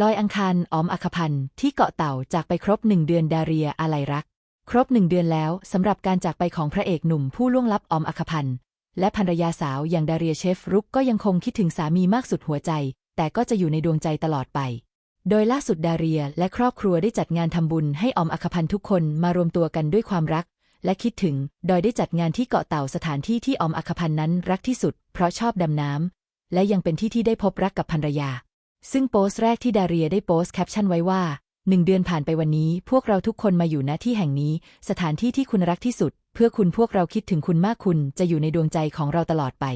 ลอยอังคารออมอัคพันธ์ที่เกาะเต่าจากไปครบหนึ่งเดือนดาเรียอะไรรัก ครบหนึ่งเดือนแล้วสำหรับการจากไปของพระเอกหนุ่มผู้ล่วงลับออมอัคพันธ์และภรรยาสาวอย่างดาเรียเชฟรุกก็ยังคงคิดถึงสามีมากสุดหัวใจ แต่ก็จะอยู่ในดวงใจตลอดไป โดยล่าสุดดาเรียและครอบครัวได้จัดงานทำบุญให้ออมอัคพันธ์ทุกคนมารวมตัวกันด้วยความรัก และคิดถึง โดยได้จัดงานที่เกาะเต่าสถานที่ที่ออมอัคพันธ์นั้นรักที่สุด เพราะชอบดำน้ำและยังเป็นที่ที่ได้พบรักกับภรรยา ซึ่งโพสต์แรกที่ดาเรียได้โพสต์แคปชั่นไว้ว่าหนึ่งเดือนผ่านไปวันนี้ พวกเราทุกคนมาอยู่ณที่แห่งนี้ สถานที่ที่คุณรักที่สุด เพื่อคุณพวกเราคิดถึงคุณมากคุณจะอยู่ในดวงใจของเราตลอดไป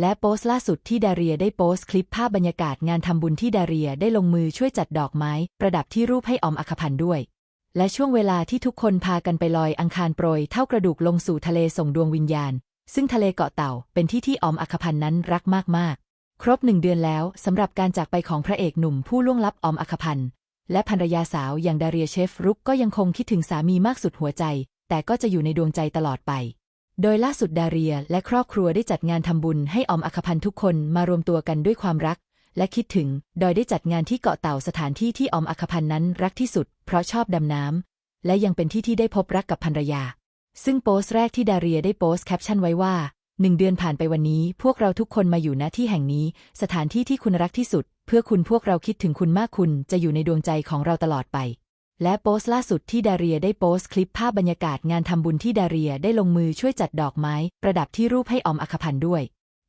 และโพสต์ล่าสุดที่ดาเรียได้โพสต์คลิปภาพบรรยากาศงานทำบุญที่ดาเรียได้ลงมือช่วยจัดดอกไม้ ประดับที่รูปให้ออมอัคพันธ์ด้วย และช่วงเวลาที่ทุกคนพากันไปลอยอังคารโปรยเท่ากระดูกลงสู่ทะเลส่งดวงวิญญาณ ซึ่งทะเลเกาะเต่าเป็นที่ที่ออมอัคพันธ์นั้นรักมากๆ ครบหนึ่งเดือนแล้วสำหรับการจากไปของพระเอกหนุ่มผู้ล่วงลับออมอัคพันธ์และภรรยาสาวอย่างดาเรียเชฟรุกก็ยังคงคิดถึงสามีมากสุดหัวใจ แต่ก็จะอยู่ในดวงใจตลอดไป โดยล่าสุดดาเรียและครอบครัวได้จัดงานทำบุญให้ออมอัคพันธ์ทุกคนมารวมตัวกันด้วยความรัก และคิดถึง โดยได้จัดงานที่เกาะเต่าสถานที่ที่ออมอัคพันธ์นั้นรักที่สุด เพราะชอบดำน้ำและยังเป็นที่ที่ได้พบรักกับภรรยา ซึ่งโพสต์แรกที่ดาเรียได้โพสต์แคปชั่นไว้ว่า หนึ่งเดือนผ่านไปวันนี้ พวกเราทุกคนมาอยู่ณที่แห่งนี้ สถานที่ที่คุณรักที่สุด เพื่อคุณพวกเราคิดถึงคุณมากคุณจะอยู่ในดวงใจของเราตลอดไป และโพสต์ล่าสุดที่ดาเรียได้โพสต์คลิปภาพบรรยากาศงานทำบุญที่ดาเรียได้ลงมือช่วยจัดดอกไม้ ประดับที่รูปให้ออมอคพันธ์ด้วย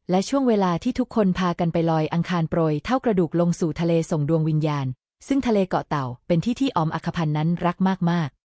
และช่วงเวลาที่ทุกคนพากันไปลอยอังคารโปรยเท่ากระดูกลงสู่ทะเลส่งดวงวิญญาณ ซึ่งทะเลเกาะเต่าเป็นที่ที่ออมอคพันธ์นั้นรักมากๆ